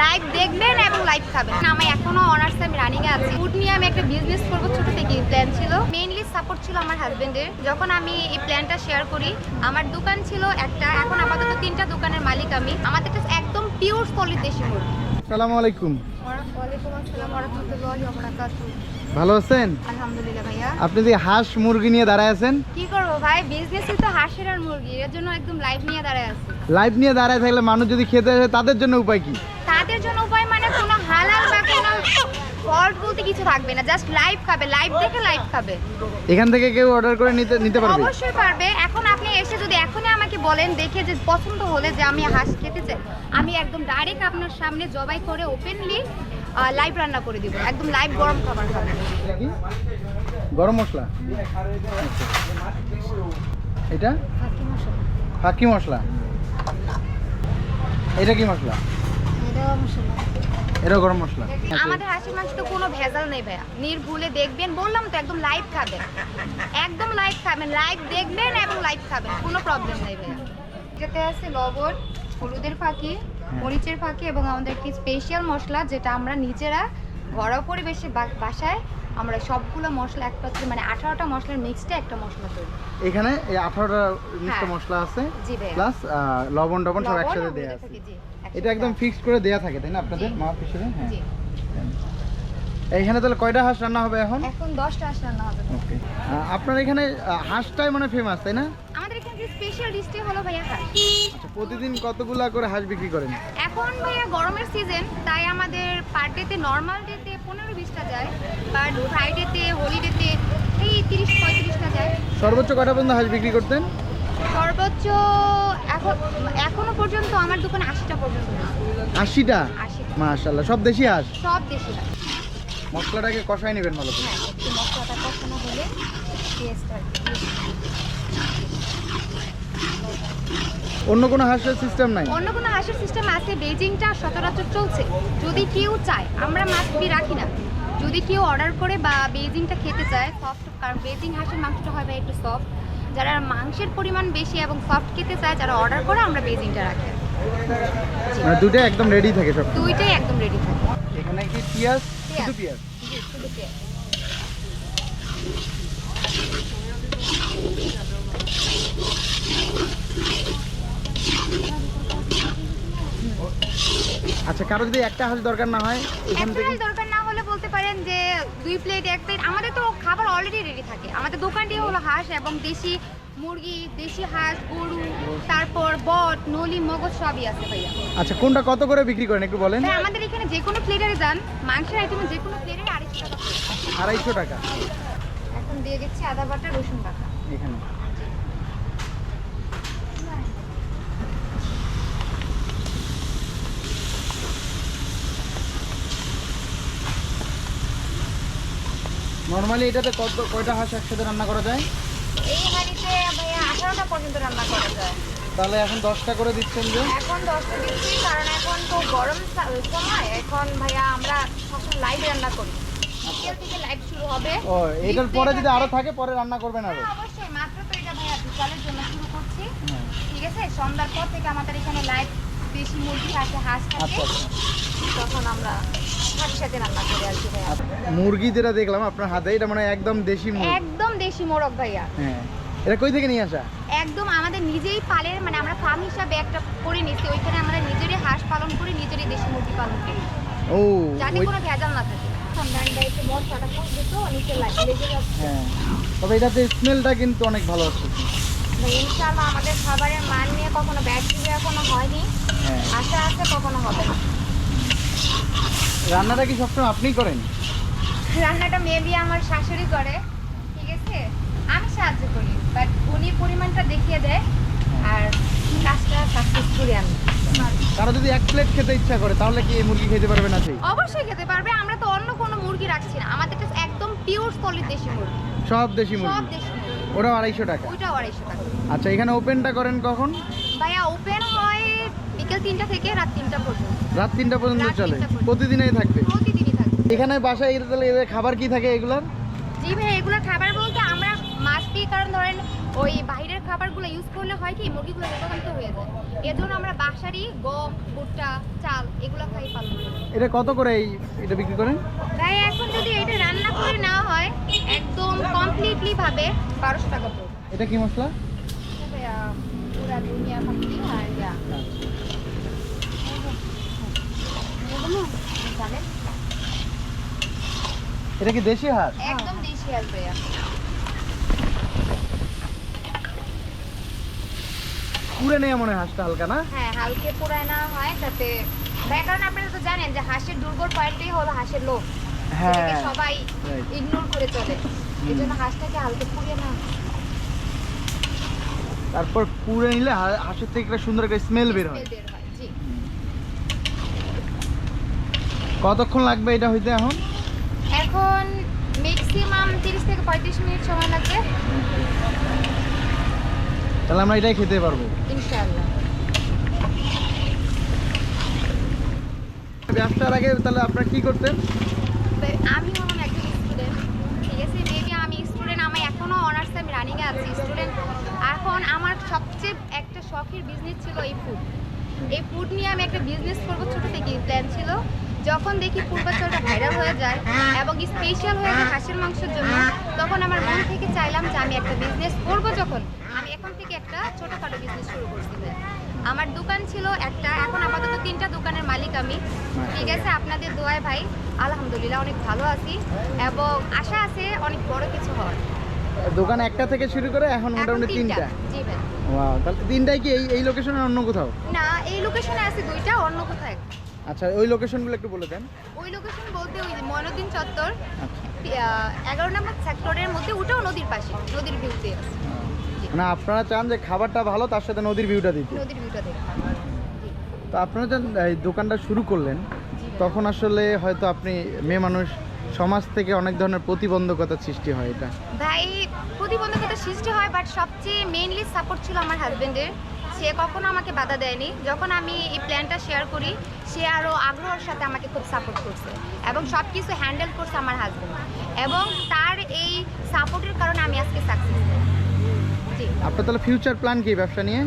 Live দেখবেন এবং live খাবেন। আমি এখনও অনার্স আমি রানিং এ আছি। ফুড নিয়ে আমি একটা বিজনেস করব ছোট থেকে প্ল্যান ছিল। মেইনলি সাপোর্ট ছিল আমার হাজবেন্ডের যখন আমি এই প্ল্যানটা শেয়ার করি আমার দোকান ছিল একটা এখন আপাতত তিনটা দোকানের মালিক আমি। আমাদের একদম পিওর সলিড দেশি মুরগি। আলাইকুম। আসসালাম ওয়া ভালো আছেন? আলহামদুলিল্লাহ ভাইয়া। আপনি যে হাঁস মুরগি নিয়ে দাঁড়ায় আছেন? কি করব ভাই? বিজনেসই তো হাঁসের আর মুরগি এর জন্য একদম লাইভ নিয়ে দাঁড়ায় আছি। লাইভ নিয়ে দাঁড়ায় থাকলে মানুষ যদি খেতে আসে তাদের জন্য উপায় কি? তাদের জন্য উপায় মানে কোনো হালাল বা কোনো ফল্ট বলতে কিছু থাকবে না। জাস্ট লাইভ খাবে লাইভ দেখে লাইভ খাবে। এখান থেকে কেউ অর্ডার করে নিতে নিতে পারবে? অবশ্যই পারবে। এখন আপনি এসে যদি এখনই আমাকে বলেন দেখে যে পছন্দ হলে যে আমি হাঁস খেতে চাই আমি একদম ডাইরেক্ট আপনার সামনে জবাই করে ওপেনলি লাইভ রান্না করে দিব। একদম লাইভ গরম খাবার কি? গরম মশলা? এটা? হাকি মশলা। এটা কি মশলা? এটা গরম মশলা? আমাদের হাঁসের মাংস তো কোনো ভেজাল নেই ভাইয়া। নির্ভুলে দেখবেন বললাম তো একদম লাইভ খাবেন। একদম লাইভ খাবেন লাইভ দেখবেন এবং লাইভ খাবেন কোনো প্রবলেম নেই ভাইয়া। এটাতে আছে লবণ হলুদের ফাঁকি মরিচের ফাঁকি এবং আমাদের একটি স্পেশাল মশলা যেটা আমরা নিজেরা ঘরোয়া পরিবেশে বাসায় আমরা সবগুলো মশলা একত্রে মানে আঠারোটা মশলার মিক্সডে একটা মশলা তৈরি এখানে এই আঠারোটা হ্যাঁ। মশলা আছে প্লাস লবণ টবণ সব একসাথে দেওয়া আছে। এটা একদম ফিক্সড করে দেয়া থাকে তাই না আপনাদের। মাপ হিসেবে হ্যাঁ। এইখানে তাহলে কয়টা হাঁস রান্না হবে এখন? এখন দশটা হাঁস রান্না হবে। ওকে আপনার এখানে হাঁসটাই মানে ফেমাস তাই না? আমাদের এখানে যে স্পেশাল ডিশটি হলো ভাইয়া হাঁস। আচ্ছা প্রতিদিন কতগুলা করে হাঁস বিক্রি করেন? এখন ভাইয়া গরমের সিজন তাই আমাদের পার ডেতে নর্মাল ডেতে পনেরো বিশটা যায় বাট ফ্রাইডেতে হোলিডেতে এই তিরিশ পঁয়ত্রিশটা যায়। সর্বোচ্চ কয়টা পর্যন্ত হাঁস বিক্রি করতেন? সর্বোচ্চ এখন এখনও পর্যন্ত আমার দোকানে আশিটা পর্যন্ত। আশিটা? মাশাল্লাহ সব দেশি হাঁস? সব দেশি হাঁস। মশলাটাকে কষাই নেবেন ভালো করে। হ্যাঁ মশলাটা কষানো হলে অন্য কোনো হাঁসের সিস্টেম নাই? অন্য কোনো হাঁসের সিস্টেম আছে বেজিংটা সচরাচর চলছে। যদি কেউ চায় আমরা মাছ বি রাখি না। যদি কেউ অর্ডার করে বা বেজিংটা খেতে চায় সফট কারণ বেজিং হাঁসের মাংসটা হয় ভাই একটু সফট যারা মাংসের পরিমাণ বেশি এবং সফট খেতে চায় যারা অর্ডার করে আমরা বেজিংটা রাখি মানে দুটো একদম রেডি থাকে সব দুইটাই একদম রেডি থাকে এখানে কি পেঁয়াজ। শুধু পেঁয়াজ শুধু পেঁয়াজ। আচ্ছা কারও যদি একটা হাঁস দরকার না হয় এখান একটা থেকে দরকার পারেন যে দুই প্লেট এক প্লেট আমাদের তো খাবার অলরেডি রেডি থাকে। আমাদের দোকানটি হলো হাঁস এবং দেশি মুরগি দেশি হাঁস গরু তারপর বট নলি মগজ সবই আছে ভাইয়া। আচ্ছা কোনটা কত করে বিক্রি করেন একটু বলেন? আমাদের এখানে যে কোনো প্লেটারে যান মাংসের আইটেমে যে কোনো প্লেটারে আড়াইশো টাকা। আড়াইশো টাকা। এখন দিয়ে দিচ্ছি আদা বাটা রসুন বাটা। এখানে। নর্মালি এটাতে কত কয়টা হাঁস একসাথে রান্না করা যায়? এই হাঁড়িতে ভাইয়া আঠারোটা পর্যন্ত রান্না করা যায়। তাহলে এখন দশটা করে দিচ্ছেন যে? এখন দশটা দিচ্ছি কারণ এখন তো গরম সময়। এখন ভাইয়া আমরা সবসময় লাইভ রান্না করি। বিকেল থেকে লাইভ শুরু হবে। ও এটার পরে যদি। আরও থাকে পরে রান্না করবেন আরও। হ্যাঁ, অবশ্যই। মাত্র তো এটা ভাইয়া বিকালের জন্য শুরু করছি। হ্যাঁ। ঠিক আছে? সন্ধ্যার পর থেকে আমাদের এখানে লাইভ দেশি মুরগি আছে হাঁস থাকে। আচ্ছা আচ্ছা। তখন আমরা সাথে সাথে রান্না করে আর কি ভাইয়া। মুরগি যেটা দেখলাম আপনার হাতে এটা মানে একদম দেশি মুরগি। একদম দেশি মোরগ ভাইয়া। হ্যাঁ। এটা কই থেকে নিয়ে আসা? একদম আমাদের নিজেই পালের মানে আমরা ফার্ম হিসাবে একটা করে নিচ্ছি ওইখানে আমরা নিজেরই হাঁস পালন করি নিজেরই দেশি মুরগি পালন করি। ও যাতে কোনো ভেজাল না থাকে। যাচ্ছে। হ্যাঁ। তবে এটাতে স্মেলটা কিন্তু অনেক ভালো আছে ইনশাআল্লাহ আমাদের খাবারের মান নিয়ে কখনো ব্যাকটেরিয়া এখনও হয়নি। হ্যাঁ। আশা আছে কখনো হবে না। রান্নাটা কি সবসময় আপনিই করেন? রান্নাটা মেবি আমার শাশুড়ি করে ঠিক আছে? আমি সাহায্য করি বাট উনি পরিমাণটা দেখিয়ে দেয় আর কাজটা সাকসেস করি আমি। কারও যদি এক প্লেট খেতে ইচ্ছা করে তাহলে কি এই মুরগি খেতে পারবে না সেই? অবশ্যই খেতে পারবে আমরা তো অন্য কোনো মুরগি রাখছি না। আমাদের কাছে একদম পিওর সলিড দেশি মুরগি। সব দেশি মুরগি? সব দেশি মুরগি। ওটাও আড়াইশো টাকা? ওইটাও আড়াইশো টাকা। আচ্ছা এখানে ওপেনটা করেন কখন? ভাইয়া ওপেন হয় বিকেল তিনটা থেকে রাত তিনটা পর্যন্ত। রাত তিনটা পর্যন্ত রাত চলে? তিনটা পর্যন্ত। প্রতিদিনই থাকবে? প্রতিদিনই থাকবে। এখানে বাসায় এর তাহলে এদের খাবার কি থাকে এগুলার? জি ভাই এগুলো খাবার বলতে আমরা মাছ দিই কারণ ধরেন ওই বাইরের খাবারগুলো ইউজ করলে হয় কি মুরগিগুলো রোগাক্রান্ত হয়ে যায়। এজন্য আমরা বাসারই গম ভুট্টা চাল এগুলো খাই পালন করি। এটা কত করে এই এটা বিক্রি করেন? তাই এখন যদি এটা রান্না করে নেওয়া হয় একদম কমপ্লিটলি ভাবে বারোশো টাকা পড়বে এটা কি মশলা? ভাইয়া, পুরা দুনিয়া পাখি আর ইয়া জানেন? এটা কি দেশি হাঁস একদম দেশি আসবে পুরে নেই মনে হাঁসটা হালকা না? হ্যাঁ হালকে পোড়ায় না হয় যাতে তাই কারণ আপনারা তো জানেন যে হাঁসের দুর্বল পয়েন্টই হলো হাঁসের লোভ হ্যাঁ। সবাই ইগনোর করে চলে। এই জন্য হাঁসটাকে হালকে পুড়িয়ে না তারপর পুরে নিলে হাঁসের থেকে একটা সুন্দর একটা স্মেল বের হয়। বের হয় জি। কতক্ষণ লাগবে এটা হইতে এখন? এখন ম্যাক্সিমাম তিরিশ থেকে পঁয়ত্রিশ মিনিট সময় লাগবে। তাহলে আমরা এটাই খেতে পারব। ইনশাআল্লাহ। ব্যবসার আগে তাহলে আপনারা কি করতেন? আমি হলাম একজন স্টুডেন্ট ঠিক আছে? মেবি আমি স্টুডেন্ট আমি এখনও অনার্সে আমি রানিংয়ে আছি স্টুডেন্ট এখন আমার সবচেয়ে একটা শখের বিজনেস ছিল এই ফুড এই ফুড নিয়ে আমি একটা বিজনেস করব ছোটো থেকেই প্ল্যান ছিল। যখন দেখি পূর্বাচলটা ভাইরাল হয়ে যায় এবং স্পেশাল হয়ে যায় হাঁসের মাংসের জন্য তখন আমার মন থেকে চাইলাম যে আমি একটা বিজনেস করব যখন। আমি এখন থেকে একটা ছোটোখাটো বিজনেস শুরু করছি। আমার দোকান ছিল একটা এখন আপাতত তিনটা দোকানের মালিক আমি। ঠিক আছে আপনাদের দোয়ায় ভাই আলহামদুলিল্লাহ অনেক ভালো আছি এবং আশা আছে অনেক বড় কিছু হওয়ার। দোকান একটা থেকে শুরু করে এখন মোটামুটি তিনটা। জি ভাই। ওয়াও তাহলে তিনটাই কি এই এই লোকেশনে অন্য কোথাও? না এই লোকেশনে আছে দুইটা অন্য কোথায় আচ্ছা ওই লোকেশনগুলো একটু বলে দেন। ওই লোকেশন বলতে ওই যে ময়নউদ্দিন চত্বর আচ্ছা। এগারো নম্বর সেক্টরের মধ্যে ওটাও নদীর পাশে নদীর ভিউতে আছে জি, মানে আপনারা চান যে খাবারটা ভালো তার সাথে নদীর ভিউটা দিতে। নদীর ভিউটা দেখে তো আপনারা যখন এই দোকানটা শুরু করলেন তখন আসলে হয়তো আপনি মেয়ে মানুষ সমাজ থেকে অনেক ধরনের প্রতিবন্ধকতার সৃষ্টি হয় এটা। ভাই প্রতিবন্ধকতা সৃষ্টি হয় বাট সবচেয়ে মেইনলি সাপোর্ট ছিল আমার হাজবেন্ডের সে কখনো আমাকে বাধা দেয়নি। যখন আমি এই প্ল্যানটা শেয়ার করি সে আরও আগ্রহের সাথে আমাকে খুব সাপোর্ট করছে এবং সব কিছু হ্যান্ডেল করছে আমার হাজবেন্ড এবং তার এই সাপোর্টের কারণে আমি আজকে সাকসেস জি। আপনার তাহলে ফিউচার প্ল্যান কি ব্যবসা নিয়ে?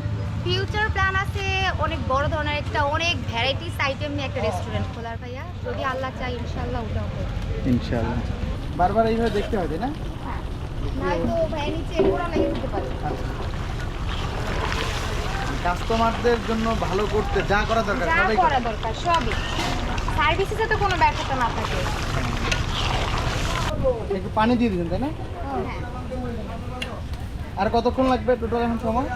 ফিউচার প্ল্যান আছে অনেক বড় ধরনের একটা অনেক ভ্যারাইটিস আইটেম নিয়ে একটা রেস্টুরেন্ট খোলার ভাইয়া। যদি আল্লাহ চাই ইনশাল্লাহ ওটাও হবে ইনশাআল্লাহ। বারবার এইভাবে দেখতে হবে না? তো ভাইয়া নিচে পুরো লেগে যেতে পারে। কাস্টমারদের জন্য ভালো করতে যা করা দরকার যা সবাই করা করে। দরকার সবই। সার্ভিসে যাতে কোনো ব্যর্থতা না থাকে। একটু পানি দিয়ে দিবেন তাই না? হ্যাঁ। আর কতক্ষণ লাগবে টোটাল এখন সময়?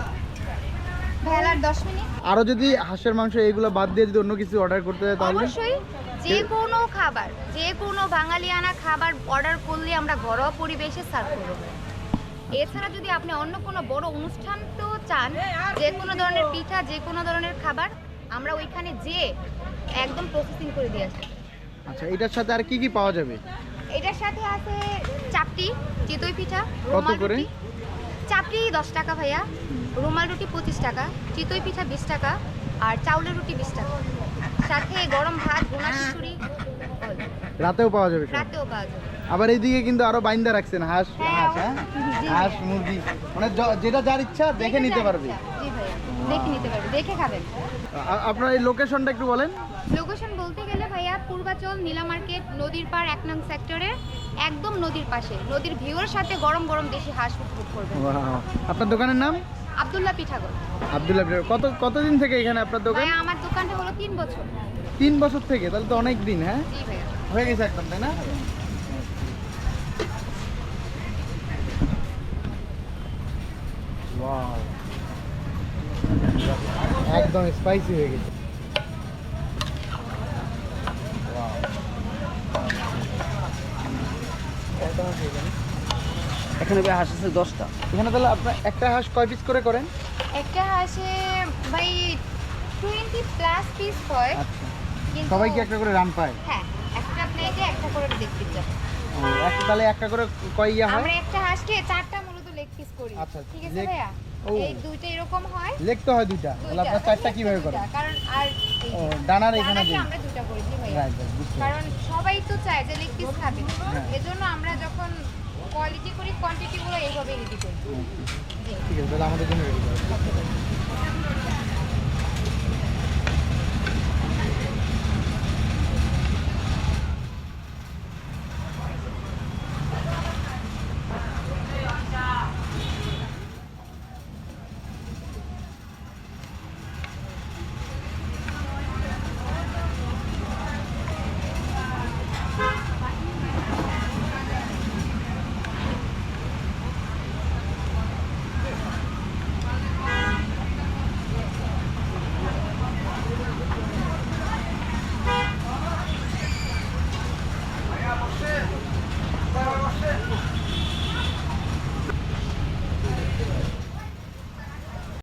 ভেলার দশ মিনিট। আরও যদি হাঁসের মাংস এগুলো বাদ দিয়ে যদি অন্য কিছু অর্ডার করতে হয় তাহলে? অবশ্যই যে কোনো খাবার যে কোনো বাঙালিয়ানা খাবার অর্ডার করলে আমরা ঘরোয়া পরিবেশে সার্ভ করব। এছাড়া যদি আপনি অন্য কোনো বড় অনুষ্ঠান তো চান যে কোনো ধরনের পিঠা যে কোনো ধরনের খাবার আমরা ওইখানে যে একদম প্রসেসিং করে দিয়ে আসি আচ্ছা এটার সাথে আর কি কি পাওয়া যাবে? এটার সাথে আছে চাপটি চিতই পিঠা রুমাল? রুটি। চাপটি দশ টাকা ভাইয়া রুমাল রুটি পঁচিশ টাকা চিতই পিঠা বিশ টাকা আর চাউলের রুটি বিশ টাকা। সাথে গরম ভাত বোনা খিচুড়ি রাতেও পাওয়া যাবে রাতেও পাওয়া যাবে। আবার এইদিকে কিন্তু আরও বাইন্দা রাখছেন হাঁস হ্যাঁ, হাঁস হ্যাঁ। হাঁস মুরগি মানে যেটা যার ইচ্ছা দেখে নিতে পারবে। দেখে নিতে পারবে দেখে খাবেন। আপনার এই লোকেশনটা একটু বলেন। লোকেশন বলতে গেলে ভাইয়া পূর্বাচল নীলা মার্কেট নদীর পার এক নং একদম নদীর পাশে। নদীর ভিউয়ের সাথে গরম গরম দেশি হাঁস উপভোগ করবেন। আপনার দোকানের নাম? আবদুল্লাহ পিঠাগর। আব্দুল্লাহ বিরিয়ানি। কত কতদিন থেকে এখানে আপনার দোকান? আমার দোকানটা হলো তিন বছর। তিন বছর থেকে? তাহলে তো অনেক দিন হ্যাঁ? হয়ে গেছে একদম তাই না? একদম স্পাইসি হয়ে গেছে. এখানে ভাই হাঁস আছে দশটা। এখানে তাহলে আপনার একটা হাঁস কয় পিস করে করেন? একটা হাঁসে ভাই টোয়েন্টি প্লাস পিস হয়। আচ্ছা। সবাই কি একটা করে রান পায়? হ্যাঁ একটা প্লেটে একটা করে দেখতে ও, একটা তাহলে একটা করে কয় ইয়া হয়? আমরা একটা হাঁসকে চারটা লেগ পিস করি। আচ্ছা, ঠিক আছে ভাইয়া? এই দুইটা এরকম হয়। লেগ তো হয় দুইটা। তাহলে আপনার চারটা কীভাবে করেন? কারণ আর ডানার এখানে আমরা দুইটা করি জি ভাইয়া। কারণ সবাই তো চায় যে লেগ পিস খাবে। হ্যাঁ। এজন্য আমরা যখন কোয়ালিটি করি কোয়ান্টিটিগুলো এইভাবে রেডি করি। ঠিক আছে তাহলে আমাদের জন্য রেডি করো